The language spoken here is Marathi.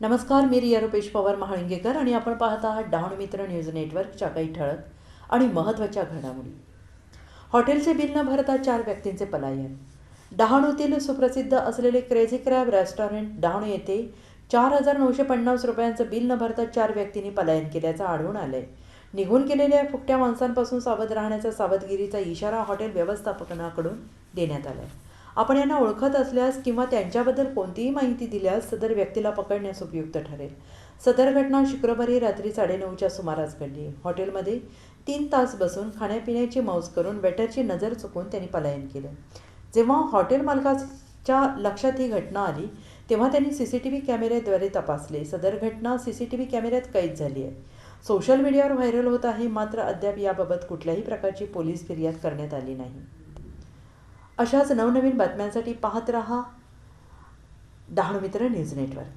नमस्कार मी रिया रुपेश पवार महाळिंगेकर आणि आपण पाहत आहात डहाणू मित्र न्यूज नेटवर्कच्या काही ठळक आणि महत्त्वाच्या घडामोडी. हॉटेलचे बिल न भरता चार व्यक्तींचे पलायन. डहाणूतील सुप्रसिद्ध असलेले क्रेझी क्रॅब रेस्टॉरंट डहाणू येथे चार हजार नऊशे पन्नास रुपयांचं बिल न भरता चार व्यक्तींनी पलायन केल्याचं आढळून आलंय. निघून गेलेल्या फुकट्या माणसांपासून सावध राहण्याचा सावधगिरीचा इशारा हॉटेल व्यवस्थापनाकडून देण्यात आला आहे आपण यांना ओळखत असल्यास किंवा त्यांच्याबद्दल कोणतीही माहिती दिल्यास सदर व्यक्तीला पकडण्यास उपयुक्त ठरेल. सदर घटना शुक्रवारी रात्री साडेनऊच्या सुमारास घडली. हॉटेलमध्ये तीन तास बसून खाण्यापिण्याची मौज करून वेटरची नजर चुकून त्यांनी पलायन केलं. जेव्हा हॉटेल मालकाच्या लक्षात ही घटना आली तेव्हा त्यांनी सी सी टी व्ही कॅमेऱ्याद्वारे तपासले. सदर घटना सी सी टी व्ही कॅमेऱ्यात कैद झाली आहे. सोशल मीडियावर व्हायरल होत आहे मात्र अद्याप याबाबत कुठल्याही प्रकारची पोलीस फिर्याद करण्यात आली नाही. अशाच नवनवीन बातम्यांसाठी पाहत रहा डहाणू मित्र न्यूज नेटवर्क.